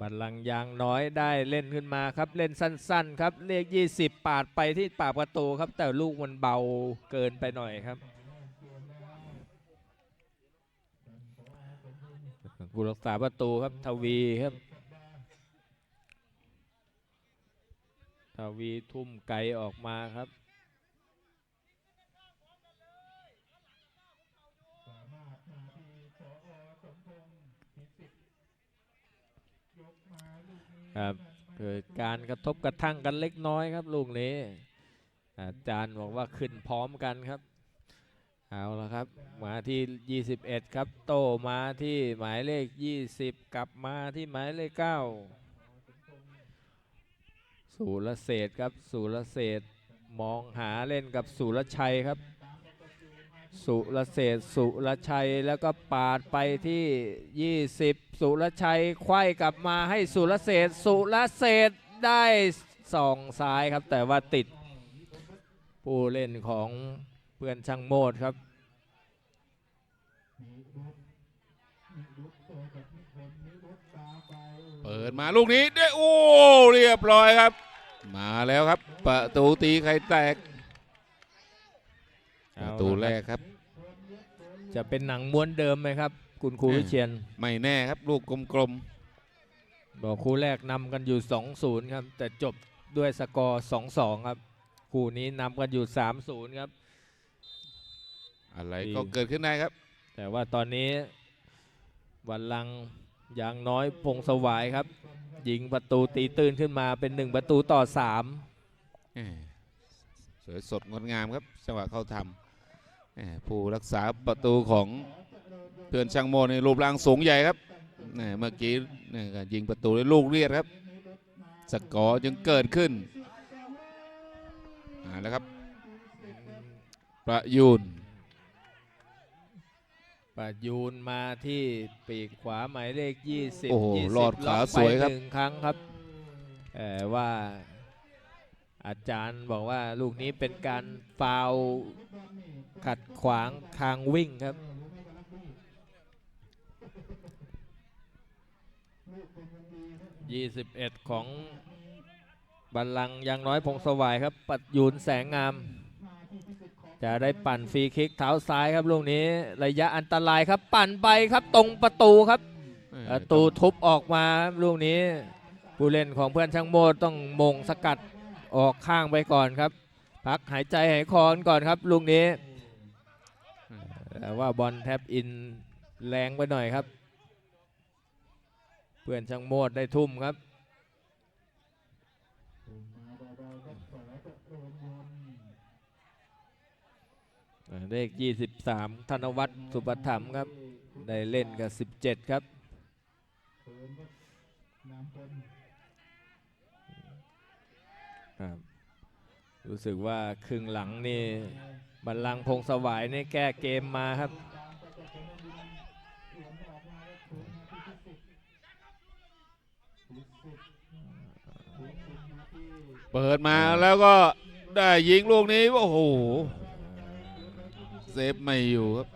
บัลลังก์ยางน้อยได้เล่นขึ้นมาครับ เล่นสั้น ๆ ครับเลข20 ปาดไปที่ปากประตูครับ แต่ลูกมันเบาเกินไปหน่อยครับผู้รักษาประตูครับทวีครับทวีทุ่มไกลออกมาครับ ครับเกิดการกระทบกระทั่งกันเล็กน้อยครับลูกนี้อาจารย์บอกว่าขึ้นพร้อมกันครับเอาละครับมาที่ 21 ครับ โตมาที่หมายเลข 20 กลับมาที่หมายเลข 9สุรเศรษฐ์ครับสุรเศรษฐ์มองหาเล่นกับสุรชัยครับ สุรเศษสุรชัยแล้วก็ปาดไปที่ 20 สุรชัยไขว้กลับมาให้สุรเศษสุรเศษได้สองซ้ายครับ แต่ว่าติดผู้เล่นของเพื่อนช่างโมดครับเปิดมาลูกนี้ได้โอ้เรียบร้อยครับ มาแล้วครับประตูตีไข่แตก ประตูแรกครับ จะเป็นหนังม้วนเดิมไหมครับ คุณครูเอ่อวิเชียน ไม่แน่ครับ ลูกกลมบอกคู่แรกนำกันอยู่ 2-0 ครับ แต่จบด้วยสกอร์ 2-2 ครับ คู่นี้นำกันอยู่ 3-0 ครับๆอะไรก็เกิดขึ้นได้ครับ แต่ว่าตอนนี้วันลังก์ยางน้อยพงสวายครับ ยิงประตูตีตื้นขึ้นมาเป็น 1 ประตูต่อ3แหม่สวยสดงดงามครับจังหวะเข้าทำแหม่ ผู้รักษาประตูของเพื่อนช่างโมในรูปร่างสูงใหญ่ครับแหม่เมื่อกี้เนี่ยก็ยิงประตูด้วยลูกเรียดครับสกอร์จึงเกิดขึ้นอ่าแล้วครับ ประยูน ประยูนมาที่ปีกขวาหมายเลข 20 โอ้โห20ลอดขาล็อกสวยครับไปหนึ่งครั้งครับแต่ว่าอาจารย์บอกว่าลูกนี้เป็นการฟาวล์ ขัดขวางทางวิ่งครับ 21 ของบัลลังก์ยังน้อยพงสวายครับ ปัดยูนแสงงาม จะได้ปั่นฟรีคิกเท้าซ้ายครับลูกนี้ระยะอันตรายครับ ปั่นไปครับตรงประตูครับประตูทุบออกมาครับลูกนี้ผู้เล่นของเพื่อนช่างโมดต้องมงสกัดออกข้างไปก่อนครับ พักหายใจหายคอก่อนครับลูกนี้ แต่ว่าบอลแทบอินแรงไปหน่อยครับ เพื่อนช่างโมดได้ทุ่มครับเลข 23 ธนวัฒน์สุปถัมภ์ครับ ได้เล่นกับ 17 ครับ ครับ รู้สึกว่าครึ่งหลังนี่ บัลลังก์พงสวายนี่แก้เกมมาครับ เปิดมาแล้วก็ได้ยิงลูกนี้ โอ้โห เซฟไม่อยู่ครับครับ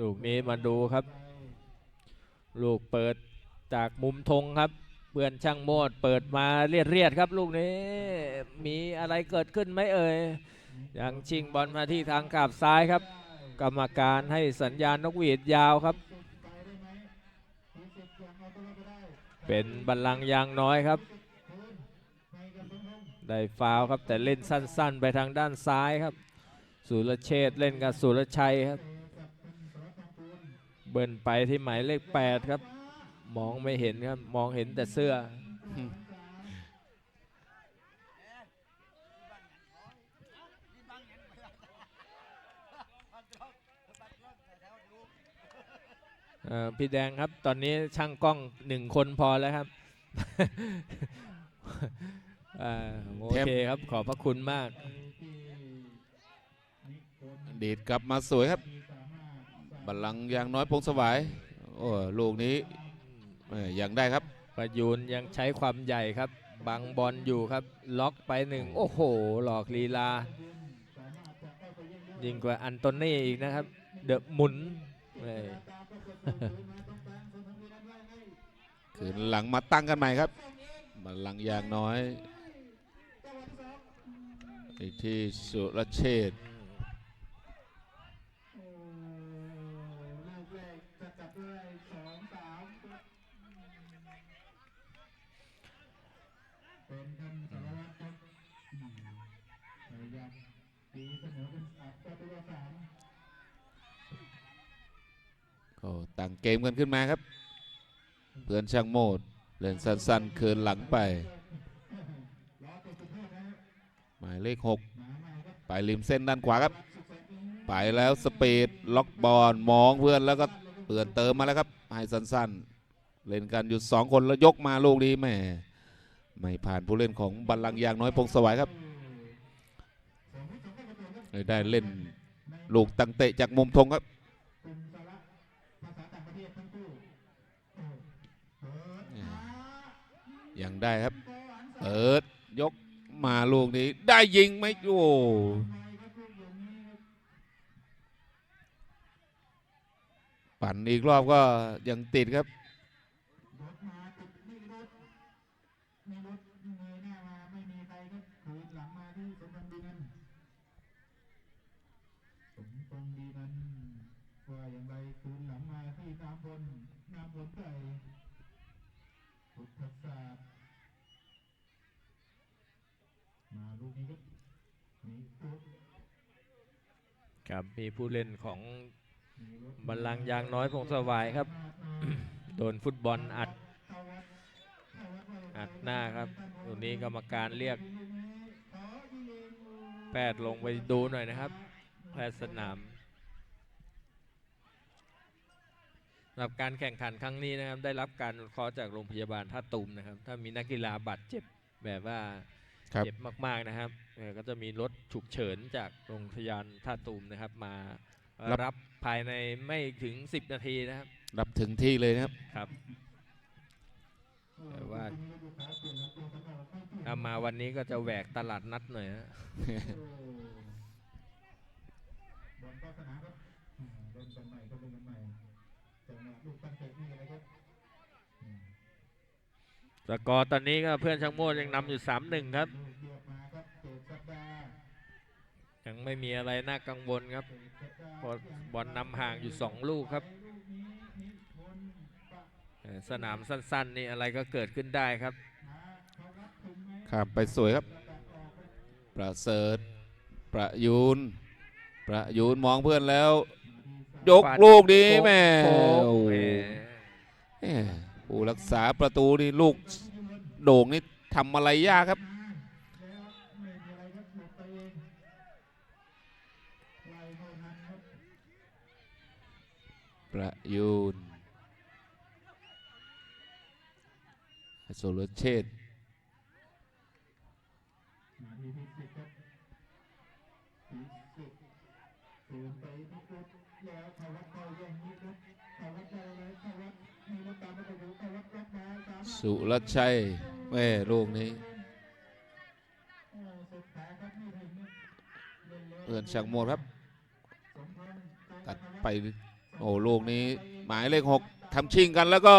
ลูกนี้มาดูครับ ลูกเปิดจากมุมธงครับเปื่อนช่างโมดเปิดมาเรียดเรียดๆครับ ลูกนี้มีอะไรเกิดขึ้นไหมเอ่ยยังชิงบอลมาที่ทางกาบซ้ายครับ กรรมการให้สัญญาณนกหวีดยาวครับ เป็นบัลลังยางน้อยครับ ได้ฟาวครับแต่เล่นสั้น ๆ ไปทางด้านซ้ายครับ สุรเชษเล่นกับสุรชัยครับ เบิ้ลไปที่หมายเลข 8 ครับ มองไม่เห็นครับ มองเห็นแต่เสื้อ พี่แดงครับตอนนี้ช่างกล้องหนึ่งคนพอแล้วครับโอเคครับขอบพระคุณมาก เดชกลับมาสวยครับ บัลลังก์อย่างน้อยพงสวายโอ้ลูกนี้เอ้ยยังได้ครับ ประยูนยังใช้ความใหญ่ครับ บังบอลอยู่ครับ ล็อกไปหนึ่งโอ้โห หลอกลีลา ยิงกว่าอันโตนี่อีกนะครับ เดอะหมุนเอ้ยคืนหลังมาตั้งกันใหม่ครับบัลลังก์อย่างน้อยอีกที่สุรเชษฐ์ ตั้งเกมกันขึ้นมาครับ เพื่อนช่างโมดเล่นสั้นๆคืนหลังไป หมายเลข 6 ไปริมเส้นด้านขวาครับ ไปแล้วสปีดล็อกบอลมองเพื่อนแล้วก็เปื่อนเติมมาแล้วครับให้สั้นๆ เล่นกันอยู่2คนแล้วยกมาลูกนี้แม่ไม่ผ่านผู้เล่นของบัลลังก์ยางน้อยพงศวายครับ ได้เล่นลูกตังเตะจากมุมธงครับ ยังได้ครับเปิดยกมาลูกนี้ได้ยิงไหมโอ้ปั่นอีกรอบก็ยังติดครับว่าอย่างไรคืนหลังมาที่น้ำพลน้ำพลไก่ พุทธศาสตร์มาลูกนี้ครับมีตุ๊ครับมีผู้เล่นของบัลลังยางน้อยพงสวายครับ โดนฟุตบอลอัด อัดหน้าครับตรงนี้กรรมการเรียกแพทย์ลงไปดูหน่อยนะครับ แพทย์สนาม สำหรับการแข่งขันครั้งนี้นะครับ ได้รับการอนุเคราะห์จากโรงพยาบาลท่าตุมนะครับ ถ้ามีนักกีฬาบาดเจ็บแบบว่าครับเจ็บมากๆนะครับเอ่อก็จะมีรถฉุกเฉินจากโรงพยาบาลท่าตูมนะครับ มารับภายในไม่ถึง 10 นาทีนะครับรับถึงที่เลยนะครับ ครับแต่ว่าถ้ามาวันนี้ก็จะแหวกตลาดนัดหน่อยฮะ สกอร์ตอนนี้ก็เพื่อนช่างโมดยังนำอยู่ 3-1 ครับลูกเดียวมาครับเจษสัปดาห์ยังไม่มีอะไรน่ากังวลครับเจษสัปดาห์เพอบอลนำห่างอยู่ 2 ลูกครับลูกนี้นิพนธ์ปะเอ่อสนามสั้น ๆ นี่อะไรก็เกิดขึ้นได้ครับมาเขารับถึงไหมข้ามไปสวยครับ ประเสริฐประยูน ประยูนมองเพื่อนแล้ว ยกฟาดลูกนี้แม่โค้งโอ้แหมแม่ผู้รักษาประตูนี่ลูกโด่งนี่ทำอะไรยากครับแล้วไม่มีอะไรครับหลบไปเองไล่ไม่ทันครับประยูนสุรเชษ เดินไปนิดครับแล้วเขวัดเข้าแย่างนิดครับขวัดได้เลยเขวัดมีรถตามมาไปดูเขวัดรับมาสามสุรชัยแม่ลูกนี้เอื่อนช่างโมดครับ ตัดไปโอ้ลูกนี้ หมายเลขหกทำชิงกันแล้วก็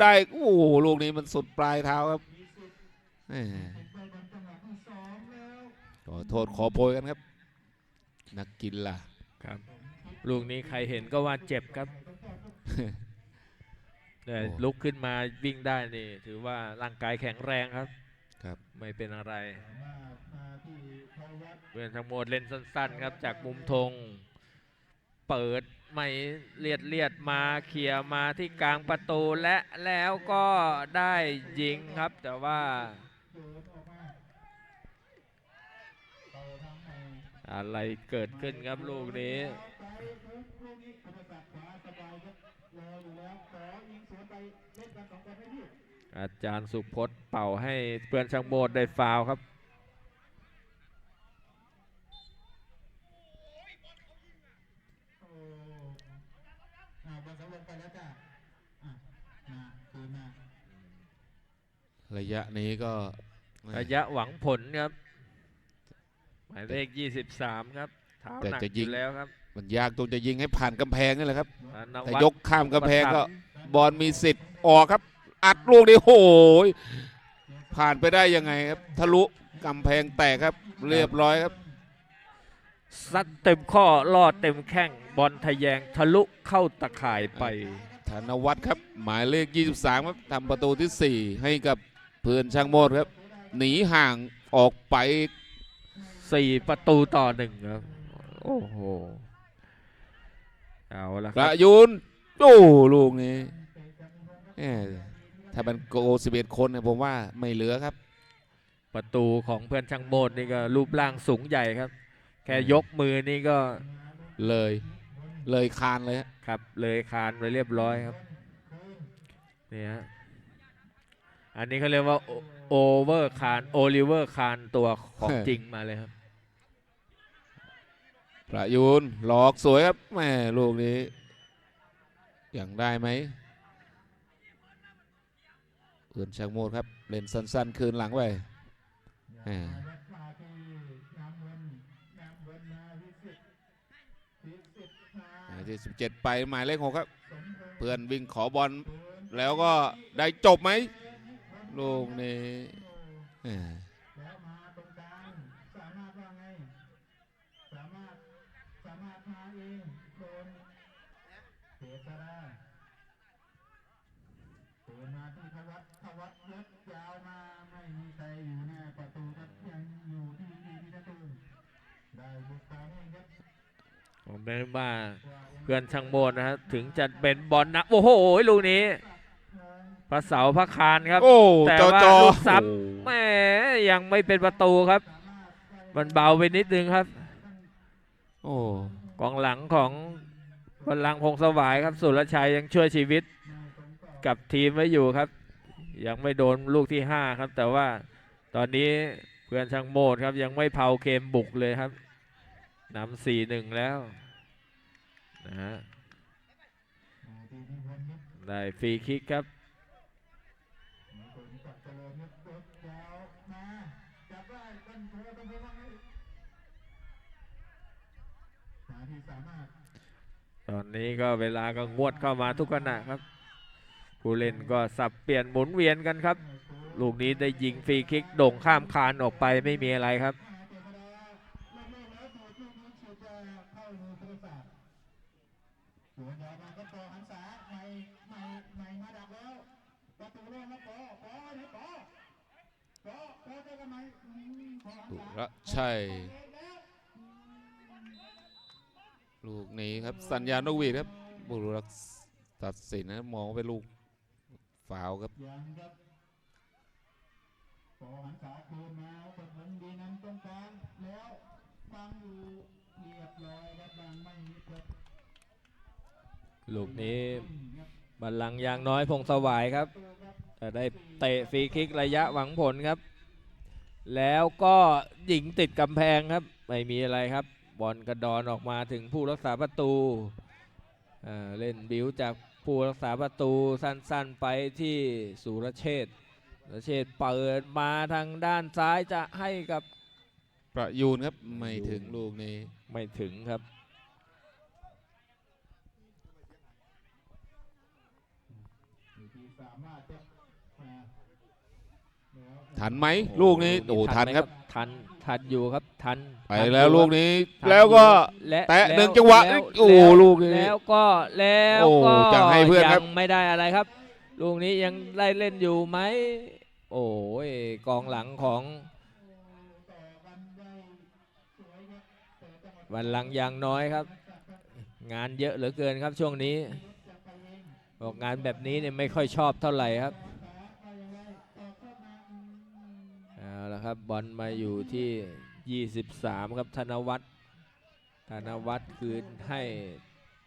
ได้โอ้โหลูกนี้มันสุดปลายเท้าครับขอโทษขอโพยกันครับ นักกีฬา ครับ ลูกนี้ใครเห็นก็ว่าเจ็บครับแต่โอ้ลุกขึ้นมาวิ่งได้นี่ ถือว่าร่างกายแข็งแรงครับ ครับ ไม่เป็นอะไรมามาที่เขาวัดเพื่อนทั้งหมดเล่นสั้น ๆ ครับ จากมุมธงเปิดไม่เลียดเลียดมาเคลียร์มาที่กลางประตูและแล้วก็ได้ยิงครับแต่ว่า เดินออกมาเต่าทางใน อะไรเกิดขึ้นครับลูกนี้ไปครับลูกนี้ธรรมศาสตร์ขวาสบายครับรออยู่แล้วขอยิงสวนไปเล่นกันสองคนให้พี่อาจารย์สุพจน์เป่าให้เพื่อนช่างโบดได้ฟาวล์ครับโอ้อ่าบอลสำรองไปแล้วจ้ะอะมาคืนมาระยะนี้ก็ระยะหวังผลครับห มายเลข 23 ครับเท้าหนักอยู่แล้วครับมันยากตรงจะยิงให้ผ่านกำแพงนี่แหละครับ ธนแต่วัฒน์ยกข้ามกำแพงก็ประทับบอลมีสิทธิ์ออกครับ อัดลูกนี้โอ้ยผ่านไปได้ยังไงครับ ทะลุกำแพงแตกครับ เรียบร้อยครับ ซัดเต็มข้อลอดเต็มแข้งบอลทะแยงทะลุเข้าตะข่ายไป ธนวัฒน์ครับ หมายเลข 23 ครับทำประตูที่ 4 ให้กับเพื่อนช่างโมดครับ หนีห่างออกไป 4ประตูต่อหนึ่งครับ โอ้โห เอาละปครัระบยุนโอ้ลูกนี้แหม่ถ้ามันโก11คนเนี่ยผมว่าไม่เหลือครับ ประตูของเพื่อนช่างโมดนี่ก็รูปร่างสูงใหญ่ครับ แค่ยกมือนี่ก็เลย เลยคานเลยฮะครับเลยคานไปเรียบร้อยครับนี่ฮะอันนี้เขาเรียกว่าโอ โอเวอร์คานโอลิเวอร์คานตัวของจริงมาเลยครับ ประยุนหลอกสวยครับแม่ลูกนี้อย่างได้ไหมเพื่อนช่างโมดครับ เล่นสั้นๆ คืนหลังไปแหม่มาที่น้ำเงินน้ำเงินมาวิสิตวิสิตมาหมายที่ 17 ไปหมายเลขหกครับ เพื่อนวิ่งขอบอลแล้วก็ได้จบไหม ลูกนี้แล้วมาตรงกลางสามารถว่าไง สามารถสามารถมาเองโดนเสียสละเปิดมาที่ทวัฒน์ทวัฒน์ยกยาวมาไม่มีใครอยู่หน้าประตูครับยังอยู่ที่ที่ที่ประตูได้บุกตามเองครับผมเป็นว่าเพื่อนช่างโมดนะฮะถึงจะเป็นบอลนะโอ้โหลูกนี้ พระเสาพระคานครับ โอ้แต่จอว่าจอลูกซ้ำโอ้แหมยังไม่เป็นประตูครับ มันเบาไปนิดนึงครับ โอ้กองหลังของพลังพงสวายครับสุรชัยยังช่วยชีวิต กับทีมไว้อยู่ครับ ยังไม่โดนลูกที่ 5 ครับ แต่ว่าตอนนี้เพื่อนช่างโมดครับยังไม่เผาเกมบุกเลยครับนำสี่หนึ่งแล้วนะฮะได้ฟรีคิกครับ ตอนนี้ก็เวลาก็งวดเข้ามาทุกขณะครับ ผู้เล่นก็สับเปลี่ยนหมุนเวียนกันครับ ลูกนี้ได้ยิงฟรีคิกโด่งข้ามคานออกไปไม่มีอะไรครับ สวนยาวมาก็ปอหันษาไม่ไม่ไม่มาดักแล้ว ประตูโล่งแล้วปอปอไหนปอปอปอเจอกันไหมอืม ปอหันสุษารชัยแล้วลูกนี้ครับสัญญาณนกหวีดครับ บุรุษตัดสินนะมองว่าเป็นลูกฝาวครับยังครับปอหันษาคืนมาปฐมดีนำตรงกลางแล้วฟังอยู่เรียบร้อยครับบางไม่มิดครับลูกนี้บัลลังก์ยางน้อยพงสวายครับจะได้เตะฟรีคิกระยะหวังผลครับ แล้วก็ยิงติดกำแพงครับ ไม่มีอะไรครับ บอลกระดอนออกมาถึงผู้รักษาประตูอ่าเล่นบิวจากผู้รักษาประตูสั้นๆไปที่สุรเชษฐ์สุรเชษฐ์เปิดมาทางด้านซ้ายจะให้กับประยูนครับไม่ถึงลูกนี้ไม่ถึงครับอยู่ที่สามารถจะมาแล้ว ทันไหมลูกนี้โอ้ทันครับ ทันทันอยู่ครับทันไปทันแล้วอยู่ลูคกรับนี้ทันแล้วก็ อยู่และแตะล้วหนึ่งจังหวะแล้วโอ้แล้วลูกนี้แล้วก็แล้วโอ้ก็จะให้เพื่อนครับ ยังไม่ได้อะไรครับ ลูกนี้ยังได้เล่นอยู่ไหมโอ้ยกองหลังของวันหลังยางน้อยครับ งานเยอะเหลือเกินครับช่วงนี้บอกงานแบบนี้เนี่ยไม่ค่อยชอบเท่าไหร่ครับ ครับบอลมาอยู่ที่ 23 ครับธนวัฒน์ธนวัฒน์คืนให้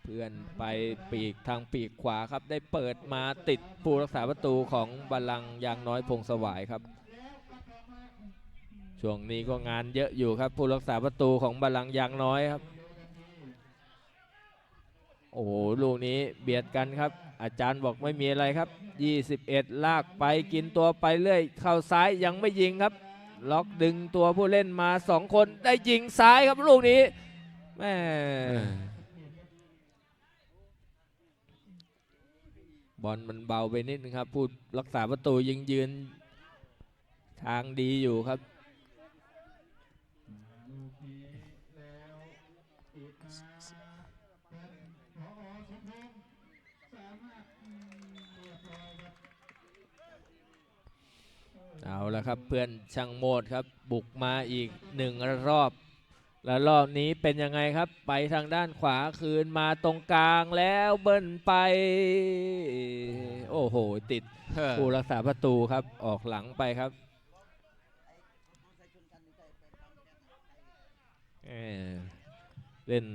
เพื่อนไปปีกทางปีกขวาครับ ได้เปิดมาติดผู้รักษาประตูของบัลลังยางน้อยพงสวายครับ ช่วงนี้ก็งานเยอะอยู่ครับผู้รักษาประตูของบัลลังยางน้อยครับ โอ้โหลูกนี้เบียดกันครับ อาจารย์บอกไม่มีอะไรครับ 21 ลากไปกินตัวไปเรื่อย เข้าซ้ายยังไม่ยิงครับ ล็อกดึงตัวผู้เล่นมา2คนได้ยิงซ้ายครับลูกนี้แม่บอลมันเบาไปนิดนึงครับผู้รักษาประตูยังยืน ทางดีอยู่ครับลูกนี้แล้วติดมาเป็นพอสมพงษ์สามารถอืมเรียบร้อยครับ เอาละครับเพื่อนช่างโมดครับบุกมาอีกหนึ่งรอบ แล้วรอบนี้เป็นยังไงครับไปทางด้านขวาคืนมาตรงกลางแล้วเบิ้ลไป โอ้โห ติดผู้รักษาประตูครับออกหลังไปครับเล่น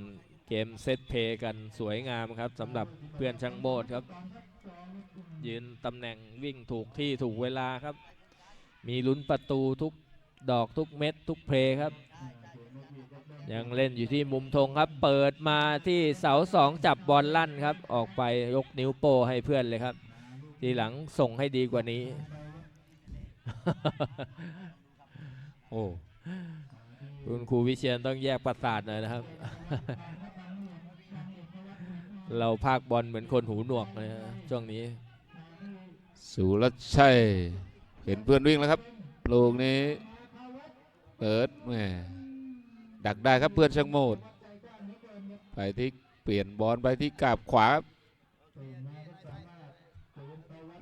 เกมเซตเพย์กันสวยงามครับสำหรับเพื่อนช่างโมดครับ ยืนตำแหน่งวิ่งถูกที่ถูกเวลาครับ มีลุ้นประตูทุกดอกทุกเม็ดทุกเพลครับ ยังเล่นอยู่ที่มุมธงครับ เปิดมาที่เสาสองจับบอลลั่นครับ ออกไปยกนิ้วโป้ให้เพื่อนเลยครับ ทีหลังส่งให้ดีกว่านี้ โอ้คุณครูวิเชียนต้องแยกประสาทหน่อยนะครับ เราพากบอลเหมือนคนหูหนวกเลยนะช่วงนี้ สุรชัย เห็นเพื่อนวิ่งแล้วครับลูกนี้เปิดแหมดักได้ครับเพื่อนช่างโมด ไปที่เปลี่ยนบอลไปที่กาบขวา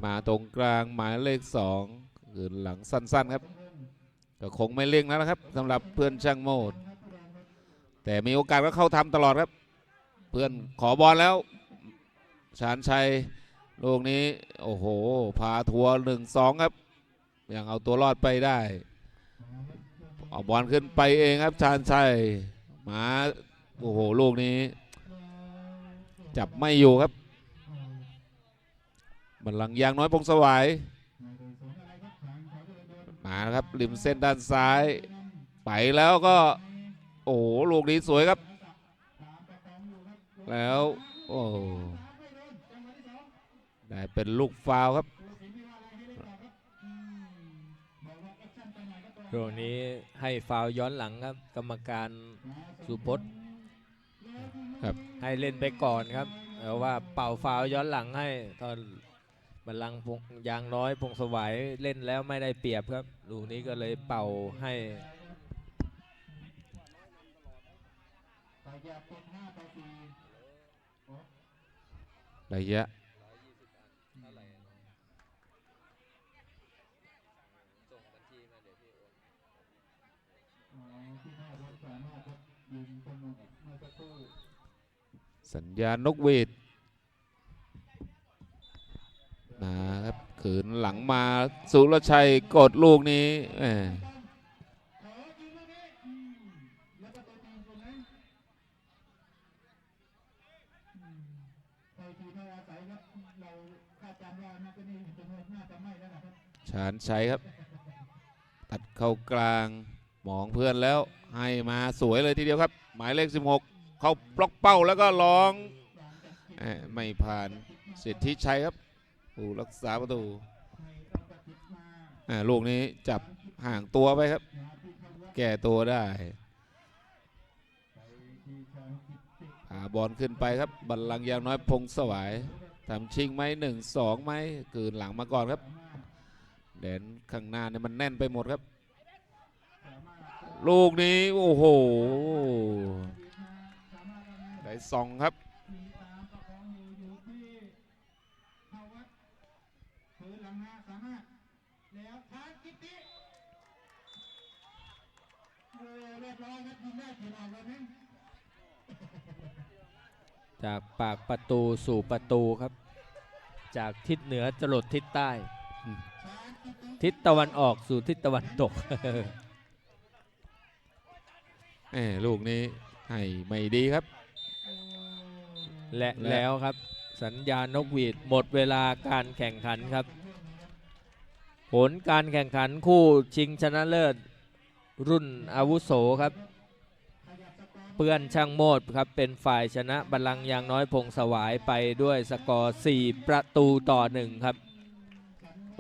มาตรงกลางหมายเลขสองคืนหลังสั้นๆครับ ก็คงไม่เร่งแล้วนะครับสำหรับเพื่อนช่างโมด แต่มีโอกาสก็เข้าทำตลอดครับ เพื่อนขอบอลแล้วชานชัยลูกนี้ โอ้โห พาทัวร์หนึ่งสองครับ ยังเอาตัวรอดไปได้เอาบอลขึ้นไปเองครับชาญชัยมาโอ้โหลูกนี้ จับไม่อยู่ครับบัลลังยางน้อยพงสวายมาครับริมเส้นด้านซ้าย ไปแล้วก็ โอ้โหลูกนี้สวยครับ แล้ว โอ้ได้เป็นลูกฟาวครับ ช่วงนี้ให้ฟาวล์ย้อนหลังครับ กรรมการสุพจน์ครับให้เล่นไปก่อนครับแต่ว่าเป่าฟาวล์ย้อนหลังให้ตอนบัลลังก์พงยางน้อยพงสวายเล่นแล้วไม่ได้เปรียบครับลูกนี้ก็เลยเป่าให้แต่อย่าเป็นห้าต่อสี่ระยะ อ๋อที่ห้าบอลสามารถครับยิงคนเมื่อสักครู่ สัญญาณนกเวทนะครับขืนหลังมาสุรชัยกดลูกนี้ชานชัยครับ ตัดเข้ากลางมองเพื่อนแล้วให้มาสวยเลยทีเดียวครับ หมายเลข 16 เข้าบล็อกเป้าแล้วก็ร้องไม่ผ่านสิทธิชัยครับผู้รักษาประตูลูกนี้จับห่างตัวไปครับ แก้ตัวได้พาบอลขึ้นไปครับ บัลลังก์ยาวน้อยพงสวายทำชิงไหมหนึ่งสองไหมคืนหลังมาก่อนครับแดนข้างหน้าเนี่ยมันแน่นไปหมดครับ ลูกนี้ โอ้โห ได้สองครับมีตามประคองอยู่อยู่ที่ภาวัตถือหลังมาสามารถแล้วทางกิติโอ้เรียบร้อยครับยิงได้เขียนออกเลยนะจากปากประตูสู่ประตูครับ จากทิศเหนือจรดทิศใต้ทางกิติทิศตะวันออกสู่ทิศตะวันตกแหมลูกนี้ให้ไม่ดีครับโอ้ และและแล้วครับ สัญญาณนกหวีดหมดเวลาการแข่งขันครับ ผลการแข่งขันคู่ชิงชนะเลิศ รุ่นอาวุโสครับ เปื้อนช่างโมดครับเป็นฝ่ายชนะบัลลังก์ยางน้อยพงสวายไปด้วยสกอร์ 4 ประตูต่อ 1 ครับ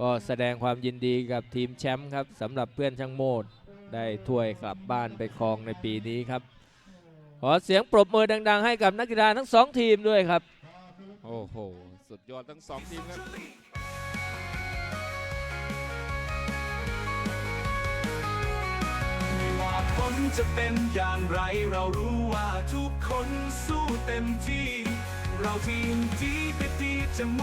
ก็แสดงความยินดีกับทีมแชมป์ครับสำหรับเพื่อนช่างโมดได้ถ้วยกลับบ้านไปครองในปีนี้ครับ ขอเสียงปรบมือดัง ๆ ให้กับนักกีฬาทั้งสองทีมด้วยครับ โอ้โห สุดยอดทั้งสองทีมครับ ไม่ว่าผลจะเป็นอย่างไร เรารู้ว่าทุกคนสู้เต็มที่ เราทีมที่เป็นดีจะม